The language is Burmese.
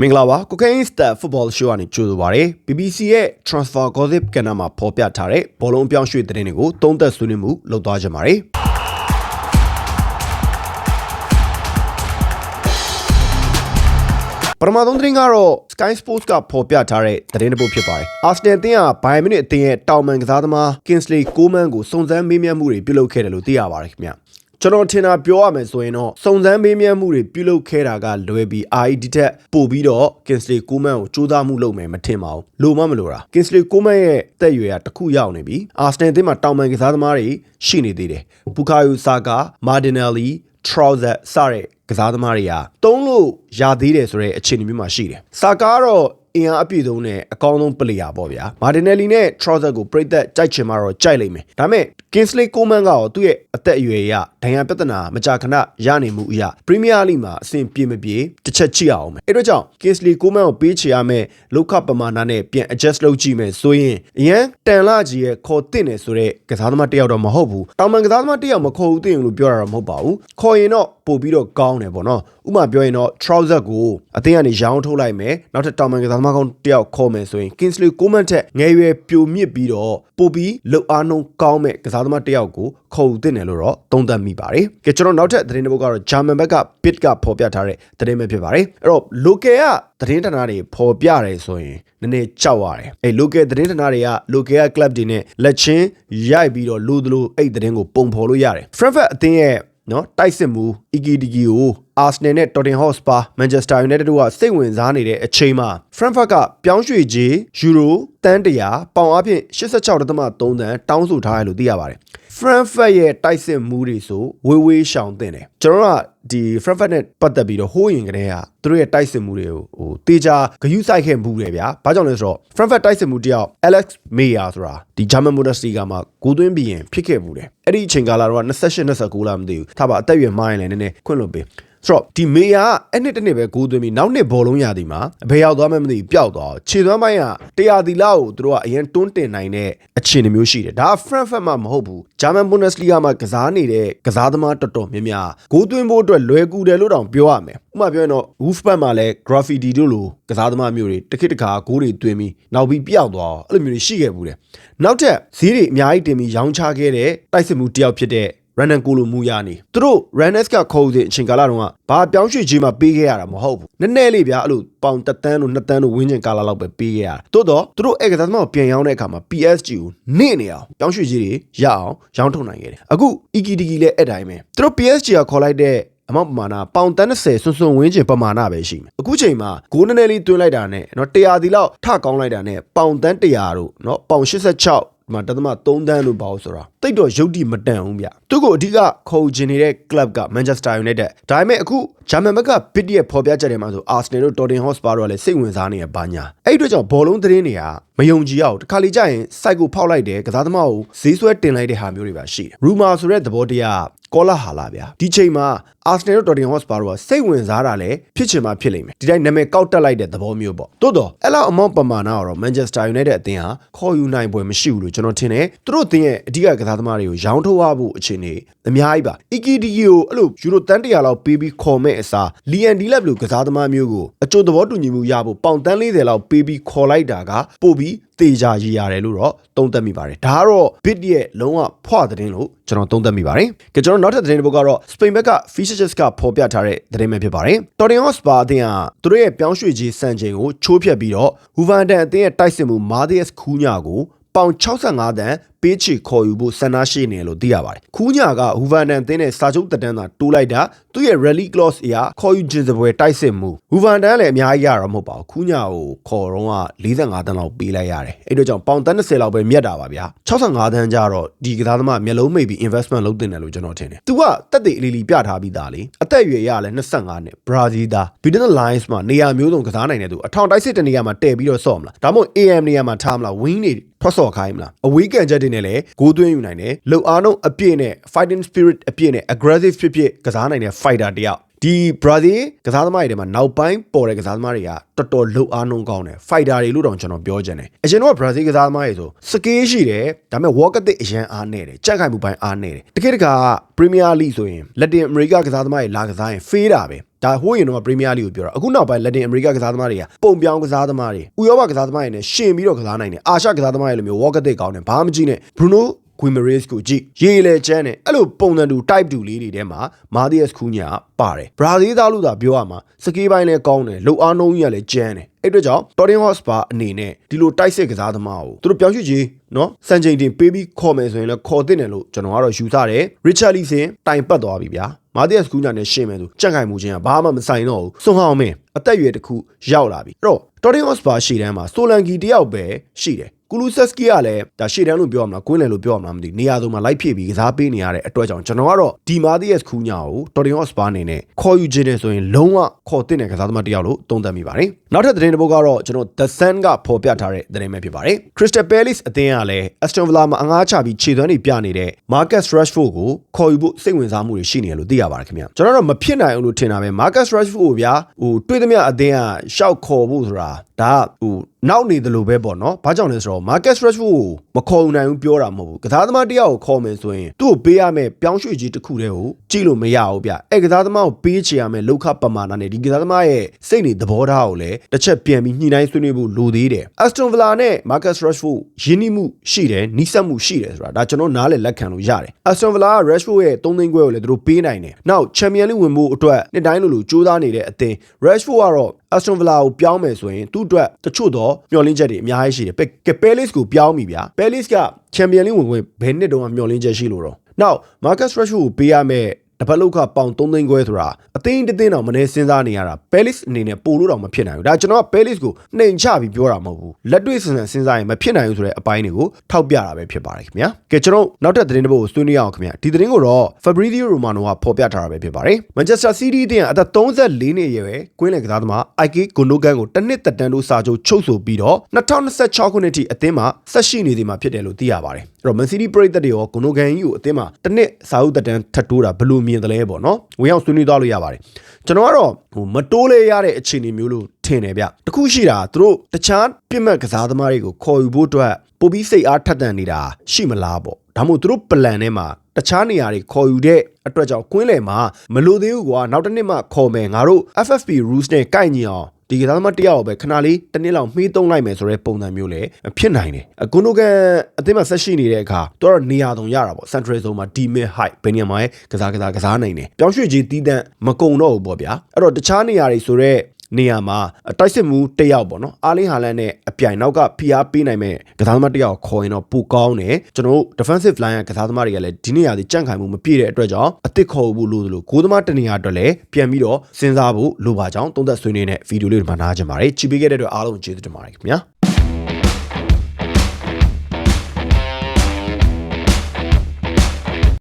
မင်္ဂလာပါ Cocaine Star Football Show ကနေကြိုဆိုပါရစေ BBC ရဲ့ Transfer Gossip ကဏ္ဍမှာဖော်ပြထားတဲ့ဘောလုံးအပြောင်းရွှေ့သတင်းတွေကိုသုံးသပ်ဆွေးနွေးမှုလုပ်သွားကြပါမယ်ပထမဆုံးသတင်းကတော့ Sky Sports ကဖော်ပြထားတဲ့သတင်းတစ်ပုဒ်ဖြစ်ပါတယ်။ Arsenal အသင်းက Bayern Munich အသင်းရဲ့တောင်ပန်ကစားသမား Kingsley Coman ကိုစုံစမ်းမေးမြန်းမှုတွေပြုလုပ်ခဲ့တယ်လို့သိရပါတယ်ခင်ဗျာ။ ကျွန်တော်ထင်တာပြောရမယ်ဆိုရင်တော့စုံစမ်းမေးမြန်းမှုတွေပြုလုပ်ခဲ့တာကလွယ်ပြီး ID တက်ပို့ပြီးတော့ Kingsley Coman ကိုစူးစမ်းမှုလုပ်မယ်မထင်ပါဘူး။လိုမမလိုတာ Kingsley Coman ရဲ့တက်ရွယ်ကတစ်ခုရောက်နေပြီ။ Arsenal အသင်းမှာတောင်ပန်ကစားသမားတွေရှိနေသေးတယ်။ Bukayo Saka, Martinelli, Trouser စတဲ့ကစားသမားတွေကတုံးလို့ရသေးတယ်ဆိုတဲ့အခြေအနေမျိုးမှာရှိတယ်။စာကားကတော့အင်အားအပြည့်ဆုံးနဲ့အကောင်းဆုံးပလေယာပေါ့ဗျာမာတင်နယ်လီနဲ့ Trouser ကိုပြိသက်ကြိုက်ချင်မှတော့ကြိုက်လိမ့်မယ်ဒါပေမဲ့ Kingsley Coman ကရောသူ့ရဲ့အသက်အရွယ်အရဒဏ်ရာပြဿနာမကြာခဏရနေမှုအရာ Premier League မှာအဆင်ပြေမပြေတစ်ချက်ကြည့်အောင်မယ်အဲ့တော့ကြောင့် Kingsley Coman ကိုပေးချေရမယ်လောက်ခပမာဏနဲ့ပြန် adjust လုပ်ကြည့်မယ်ဆိုရင်အရန်တန်လာကြီးရဲ့ခေါ်တင်နေဆိုတဲ့ကစားသမားတစ်ယောက်တော့မဟုတ်ဘူးတောင်ပန်ကစားသမားတစ်ယောက်မခေါ်ဘူးတင်လို့ပြောတာတော့မဟုတ်ပါဘူးခေါ်ရင်တော့ပို့ပြီးတော့ကောင်းတယ်ပေါ့နော် ဥပမာပြောရင်တော့ trouser ကိုအသင်းကနေရောင်းထုတ်လိုက်မယ်နောက်ထပ်တောင်ပန်ကစားသမားကောင်းတစ်ယောက်ခေါ်မယ်ဆိုရင် Kingsley Coman ထက်ငယ်ရွယ်ပြိုမြင့်ပြီးတော့ပို့ပြီးလှုပ်အားနှုံးကောင်းမဲ့ကစားသမားတစ်ယောက်ကိုခေါ်ယူတင်တယ်လို့တော့သုံးသပ်မိပါတယ်။ကဲကျွန်တော်နောက်ထပ်သတင်းတစ်ပုဒ်ကတော့ German ဘက်က Bit ကဖော်ပြထားတဲ့သတင်းပဲဖြစ်ပါတယ်။အဲ့တော့ local ကသတင်းဌာနတွေဖော်ပြတယ်ဆိုရင်နည်းနည်းကြောက်ရတယ်။အဲ့ local သတင်းဌာနတွေက local က club တွေနဲ့လက်ချင်းရိုက်ပြီးတော့လိုသလိုအဲ့သတင်းကိုပုံဖော်လို့ရတယ်။ Frankfurt အသင်းရဲ့နော်တိုက်စစ်မှု EKDG ကို Arsenal နဲ့ Tottenham Hotspur Manchester United တို့ကစိတ်ဝင်စားနေတဲ့အချိန်မှာ Frankfurt ကပြောင်းရွှေ့ခြင်းယူရိုတန်တရာပေါင်အဖြစ်86.3တန်တောင်းဆိုထားတယ်လို့သိရပါတယ်။ Frankfurt ရဲ့တိုက်စစ်မှုတွေဆိုဝေးဝေးရှောင်တင်တယ်ကျွန်တော်ကဒီ Frankfurt နဲ့ပတ်သက်ပြီးတော့ဟိုးရင်ကတည်းကသူတို့ရဲ့တိုက်စစ်မှုတွေကိုဟိုတေချာဂယုစိုက်ခဲ့မှုတယ်ဗျာဘာကြောင့်လဲဆိုတော့ Frankfurt တိုက်စစ်မှုတယောက် Alex Meyer ဆိုတာဒီ German Bundesliga မှာဂိုးသွင်းပြီးရင်ဖြစ်ခဲ့မှုတယ်အဲ့ဒီအချိန်ကာလတော့28 29လားမသိဘူးထားပါအသက်အရွယ်မိုင်းလည်းနည်းနည်းခွင့်လွှတ်ပေး ဆိုတော့ဒီမေယာအဲ့နှစ်တစ်နှစ်ပဲဂိုးသွင်းပြီးနောက်နှစ်ဘောလုံးရသည်မှာအဖေရောက်သွားမှမသိဘူးပျောက်သွားခြေသွမ်းပိုင်းကတရားသီလာကိုသူတို့ကအရင်တွန်းတင်နိုင်တဲ့အခြေအနေမျိုးရှိတယ်ဒါက Frankfurt မှာမဟုတ်ဘူး German Bundesliga မှာကစားနေတဲ့ကစားသမားတော်တော်များများဂိုးသွင်းဖို့အတွက်လွယ်ကူတယ်လို့တောင်ပြောရမယ်ဥပမာပြောရင်တော့ Wolfpack မှာလည်း Graffiti တို့လိုကစားသမားမျိုးတွေတစ်ခေတ်တစ်ခါဂိုးတွေသွင်းပြီးနောက်ပြီးပျောက်သွားအဲ့လိုမျိုးတွေရှိခဲ့ဘူးတယ်နောက်ထပ်ဈေးတွေအများကြီးတင်ပြီးရောင်းချခဲ့တဲ့တိုက်စစ်မှုတယောက်ဖြစ်တဲ့ ရန်နန်ကိုလိုမူယာနေသူတို့ Ranes ကခေါ်စဉ်အချိန်ကာလတုန်းကဘာပြောင်းရွှေ့ခြင်းမှပေးခဲ့ရတာမဟုတ်ဘူးနည်းနည်းလေးဗျာအဲ့လိုပေါင်တစ်တန်းလို့နှစ်တန်းလို့ဝင်းကျင်ကာလလောက်ပဲပေးခဲ့ရတာတိုးတော့သူတို့အဲ့ကစားသမားကိုပြန်ရောင်းတဲ့အခါမှာ PSG ကိုနေနေအောင်ပြောင်းရွှေ့ခြင်းတွေရအောင်ရောင်းထုတ်နိုင်ခဲ့တယ်အခု EKDG လည်းအဲ့တိုင်းပဲသူတို့ PSG ကခေါ်လိုက်တဲ့အမောက်ပမာဏပေါင်တန်း30ဆွန်းဆွန်းဝင်းကျင်ပမာဏပဲရှိမယ်အခုချိန်မှာဂိုးနည်းနည်းလေးတွင်းလိုက်တာနဲ့เนาะ100ဒီလောက်ထကောင်းလိုက်တာနဲ့ပေါင်တန်း100တို့เนาะပေါင်86ဒီမှာတသမ3တန်းလို့ပေါ့ဆိုတာ တိတ်တော့ရုပ်တိမတန်ဘူးဗျသူကိုအဓိကခုံကျင်နေတဲ့ club က Manchester United ဒါပေမဲ့အခုဂျာမန်ဘက်က bid ရဲ့ဖော်ပြချက်တွေမှာဆို Arsenal တို့ Tottenham Hotspur တို့ကလည်းစိတ်ဝင်စားနေရပါညာအဲ့ဒီအတွက်ကြောင့်ဘောလုံးသတင်းတွေကမယုံကြည်အောင်တခါလေကြာရင် site ကိုဖောက်လိုက်တယ်ကစားသမားကိုဈေးဆွဲတင်လိုက်တဲ့ဟာမျိုးတွေပါရှိတယ် rumor ဆိုတဲ့သဘောတရားကောလာဟာလာဗျာဒီချိန်မှာ Arsenal တို့ Tottenham Hotspur တို့ကစိတ်ဝင်စားတာလည်းဖြစ်ချင်မှဖြစ်လိမ့်မယ်ဒီတိုင်းနာမည်ကောက်တက်လိုက်တဲ့သဘောမျိုးပေါ့တိုးတော့အဲ့လောက် amount ပမာဏတော့ Manchester United အသင်းဟာခေါ်ယူနိုင်ပွဲမရှိဘူးလို့ကျွန်တော်ထင်တယ်သူတို့အသင်းရဲ့အဓိကကစားသမားတွေကိုရောင်းထုတ်ရဖို့အခြေအနေအများကြီးပါ EKD ကိုအဲ့လိုယူရိုတန်တရာလောက်ပေးပြီးခေါ်မဲ့အစား Lian Dilap လို့ကစားသမားမျိုးကိုအကျိုးသဘောတူညီမှုရဖို့ပေါင်တန်း40လောက်ပေးပြီးခေါ်လိုက်တာကပို့ပြီးတေချာရည်ရတယ်လို့တော့သုံးသပ်မိပါတယ်ဒါကတော့ bit ရဲ့လုံးဝဖွတဲ့င်းလို့ကျွန်တော်သုံးသပ်မိပါတယ်ကြကျွန်တော်နောက်ထပ်သတင်းတစ်ပုဒ်ကတော့ Spain ဘက်က Features ကဖော်ပြထားတဲ့သတင်းပဲဖြစ်ပါတယ် Tottenham Hotspur အသင်းကသူတို့ရဲ့ပြောင်းရွှေ့ခြင်းစံချိန်ကိုချိုးဖျက်ပြီးတော့ Hooverton အသင်းရဲ့တိုက်စစ်မှု Martius ခူးညာကို ပေါင်65တန်းပေးချေခေါ်ယူဖို့ဆန္ဒရှိနေလို့သိရပါတယ်။ခူးညာကဟူဗန်ဒန်တင်းတဲ့စာချုပ်တက်တန်းသာတိုးလိုက်တာသူ့ရဲ့ rally clause အရခေါ်ယူခြင်းစပွဲတိုက်စစ်မှုဟူဗန်ဒန်လည်းအများကြီးရတော့မဟုတ်ပါဘူး။ခူးညာကိုခေါ်တော့က45တန်းလောက်ပေးလိုက်ရတယ်။အဲ့တို့ကြောင့်ပေါင်တန်း30လောက်ပဲမြတ်တာပါဗျာ။65တန်းကြတော့ဒီကစားသမားမျက်လုံးမိတ်ပြီး investment လုပ်တင်တယ်လို့ကျွန်တော်ထင်တယ်။ तू ကတက်တဲ့အလီလီပြထားပြီးသားလေ။အသက်အရွယ်ရလဲ25နှစ်ဘရာဇီးသား Between the Lines မှာနေရာမျိုးစုံကစားနိုင်တဲ့သူအထောင်တိုက်စစ်တနေရာမှာတည့်ပြီးတော့ဆော့မလား။ဒါမှမဟုတ် AM နေရာမှာထားမလား wing တွေ ထွက်စော်ခိုင်းမလားအဝေးကန်ချက်တွေနဲ့လည်းဂိုးသွင်းယူနိုင်တယ်လှုပ်အားလုံးအပြည့်နဲ့ fighting spirit အပြည့်နဲ့ aggressive ဖြစ်ဖြစ်ကစားနိုင်တဲ့ fighter တယောက် ဒီဒီ Brazil ကစားသမားတွေထဲမှာနောက်ပိုင်းပေါ်တဲ့ကစားသမားတွေကတော်တော်လှုပ်အားနှုံးကောင်းတယ် fighter တွေလို့တောင်ကျွန်တော်ပြောချင်တယ်အရင်တော့ Brazil ကစားသမားတွေဆိုစကေးရှိတယ်ဒါပေမဲ့ walk အသစ်အရန်အားနေတယ်ကြက်ခိုင်မှုပိုင်းအားနေတယ်တကယ်တက Premier League ဆိုရင် Latin America ကစားသမားတွေလာကစားရင်ဖေးတာပဲဒါဟိုးရင်တော့ Premier League ကိုပြောတာအခုနောက်ပိုင်း Latin America ကစားသမားတွေကပုံပြောင်းကစားသမားတွေဥရောပကစားသမားတွေနဲ့ရှင်ပြီးတော့ကစားနိုင်တယ်အာရှကစားသမားတွေလိုမျိုး walk အသစ်ကောင်းတယ်ဘာမှမကြည့်နဲ့ Bruno ကွီမရေးစ်ကိုကြည့်ရေးလေချမ်းတယ်အဲ့လိုပုံစံတူ type တူလေးတွေထဲမှာမာဒီယက်စ်ခုညာပါတယ်ဘရာဇီးသားလို့သာပြောရမှာစကေးပိုင်းလည်းကောင်းတယ်လုံအားနှုံးကြီးကလည်းကျန်းတယ်အဲ့အတွက်ကြောင့် Tottenham Hotspur အနေနဲ့ဒီလိုတိုက်စစ်ကစားသမားကိုသူတို့ပြောင်းရွှေ့ကြီးနော်စံချိန်တင်ပေးပြီးခေါ်မယ်ဆိုရင်လည်းခေါ်တင်တယ်လို့ကျွန်တော်ကတော့ယူဆတယ် Richard Leeson တိုင်ပတ်သွားပြီဗျာမာဒီယက်စ်ကူညာနဲ့ရှင်းမယ်သူကြက်ခိုင်မှုချင်းကဘာမှမဆိုင်တော့ဘူးစွန်ဟောင်းမင်းအသက်အရွယ်တစ်ခုရောက်လာပြီအဲ့တော့ Tottenham Hotspur ရှေ့တန်းမှာဆိုလန်ကီတယောက်ပဲရှိတယ် ကူလူဆက်စကီကလည်းဒါရှေ့တန်းလို့ပြောရမလားကွင်းလယ်လို့ပြောရမလားမသိဘူးနေရာစုံမှာလိုက်ဖြစ်ပြီးကစားပေးနေရတဲ့အတွက်ကြောင့်ကျွန်တော်ကတော့ဒီမာဒီယက်စ်ခူးညာကိုတော်တင်ဟော့စပါအနေနဲ့ခေါ်ယူခြင်းနဲ့ဆိုရင်လုံးဝခေါ်တင်တဲ့ကစားသမားတစ်ယောက်လို့သုံးသပ်မိပါတယ်နောက်ထပ်သတင်းတစ်ပုဒ်ကတော့ကျွန်တော် The Sun ကဖော်ပြထားတဲ့သတင်းပဲဖြစ်ပါတယ် Crystal Palace အသင်းကလည်း Aston Villa မှာအငားချပြီးခြေသွမ်းတွေပြနေတဲ့ Marcus Rashford ကိုခေါ်ယူဖို့စိတ်ဝင်စားမှုတွေရှိနေတယ်လို့သိရပါတယ်ခင်ဗျကျွန်တော်တော့မဖြစ်နိုင်အောင်လို့ထင်တာပဲ Marcus Rashford ကိုဗျာဟိုတွေးသမျှအသင်းကရှောက်ခေါ်ဖို့ဆိုတာဒါကဟိုနောက်နေတယ်လို့ပဲပေါ့နော်။ဘာကြောင့်လဲဆိုတော့ Marcus Rashford ကိုမခေါ်ယူနိုင်ဘူးပြောတာမဟုတ်ဘူး။ကစားသမားတစ်ယောက်ကိုခေါ်မယ်ဆိုရင်သူ့ကိုပေးရမယ့်ပြောင်းရွှေ့ကြီးတစ်ခုတည်းကိုကြည့်လို့မရဘူးဗျ။အဲကစားသမားကိုပေးချေရမယ့်လောက်ခပမာဏနဲ့ဒီကစားသမားရဲ့စိတ်နေသဘောထားကိုလည်းတစ်ချက်ပြန်ပြီးညှိနှိုင်းဆွေးနွေးဖို့လိုသေးတယ်။ Aston Villa နဲ့ Marcus Rashford ရင်းနှီးမှုရှိတယ်၊နှိစက်မှုရှိတယ်ဆိုတာဒါကျွန်တော်နားလည်လက်ခံလို့ရတယ်။ Aston Villa က Rashford ရဲ့3သိန်းခွဲကိုလည်းသူတို့ပေးနိုင်တယ်။နောက် Champions League ဝင်ဖို့အတွက်နှစ်တိုင်းလိုလိုကြိုးစားနေတဲ့အသင်း Rashford ကတော့ Aston Villa ကိုပြောင်းမယ်ဆိုရင်သူ့အတွက်တချို့တော့မျှော်လင့်ချက်တွေအများကြီးရှိတယ်။ကဲ Palace ကိုပြောင်းပြီဗျာ။ Palace က Champions League ဝင်ခွင့်ဘယ်နှစ်တုန်းကမျှော်လင့်ချက်ရှိလို့တော့။ Now Marcus Rashford ကိုပေးရမယ့် တပတ်လောက်ကပေါင်3သိန်းခွဲဆိုတာအသိန်းတစ်သိန်းတော့မနေစဉ်းစားနေရတာ Palace အနေနဲ့ပို့လို့တော့မဖြစ်နိုင်ဘူးဒါကျွန်တော်က Palace ကိုနှိမ်ချပြီးပြောတာမဟုတ်ဘူးလက်တွေ့စဉ်းစားစဉ်းစားရင်မဖြစ်နိုင်ဘူးဆိုတဲ့အပိုင်းတွေကိုထောက်ပြတာပဲဖြစ်ပါတယ်ခင်ဗျာကဲကျွန်တော်နောက်ထပ်သတင်းတစ်ပုဒ်ကိုဆွေးနွေးရအောင်ခင်ဗျာဒီသတင်းကိုတော့ Fabrizio Romano ကဖော်ပြထားတာပဲဖြစ်ပါတယ် Manchester City အသင်းကအသက်34နှစ်အရွယ်ကွင်းလယ်ကစားသမား Ike Gundogan ကိုတစ်နှစ်သက်တမ်းလို့စာချုပ်ချုပ်ဆိုပြီးတော့2026ခုနှစ်ထိအသင်းမှာဆက်ရှိနေသည်မှာဖြစ်တယ်လို့သိရပါတယ်အဲ့ တော့ Man City ပရိသတ်တွေရော Gundogan ကြီးကိုအသင်းမှာတစ်နှစ်စာအုပ်သက်တမ်းထပ်တိုးတာဘယ်လိုမြင်တယ်လဲပေါ့နော်ဝင်ရောက်ဆွေးနွေးသွားလို့ရပါတယ်ကျွန်တော်ကတော့ဟိုမတိုးလဲရတဲ့အခြေအနေမျိုးလို့ထင်တယ်ဗျတခုရှိတာသူတို့တခြားပြစ်မှတ်ကစားသမားတွေကိုခေါ်ယူဖို့အတွက်ပိုပြီးစိတ်အားထက်သန်နေတာရှိမလားပေါ့ဒါမှမဟုတ်သူတို့ plan ထဲမှာတခြားနေရာတွေခေါ်ယူတဲ့အတွက်ကြောင့်ကွင်းလယ်မှာမလိုသေးဘူးကွာနောက်တစ်နှစ်မှခေါ်မယ်ငါတို့ FFP rules နဲ့ကိုက်ညီအောင် ဒီကစားသမားတယောက်ပဲခဏလေးတစ်နှစ်လောက်မှီးသုံးလိုက်မယ်ဆိုတဲ့ပုံစံမျိုးလည်းဖြစ်နိုင်တယ်အကွန်နိုကန်အသင်းမှာဆက်ရှိနေတဲ့အခါသူကတော့နေရာတုံရတာပေါ့ central zone မှာ D mid height ဘယ်နေရာမှာကစားကစားကစားနိုင်တယ်ပြောင်းရွှေ့ကြီးတီးတန့်မကုံတော့ဘူးပေါ့ဗျာအဲ့တော့တခြားနေရာတွေဆိုတော့ နေရာမှာတိုက်စစ်မှုတစ်ယောက်ပေါ့နော်အာလင်းဟာလန်နဲ့အပြိုင်နောက်ကဖိအားပေးနိုင်မဲ့ကစားသမားတစ်ယောက်ခေါ်ရင်တော့ပိုကောင်းတယ်ကျွန်တော်တို့ defensive line ကကစားသမားတွေကလည်းဒီနေရာဒီကြန့်ခိုင်မှုမပြည့်တဲ့အတွက်ကြောင့်အစ်စ်ခေါ်ဖို့လို့လို့ကိုသမားတနေရာအတွက်လည်းပြန်ပြီးတော့စဉ်းစားဖို့လိုပါကြောင်းသုံးသပ်ဆွေးနွေးတဲ့ဗီဒီယိုလေးတွေမှာနားကြပါတယ်ကြည့်ပေးခဲ့တဲ့အတွက်အားလုံးကျေးဇူးတင်ပါတယ်ခင်ဗျာ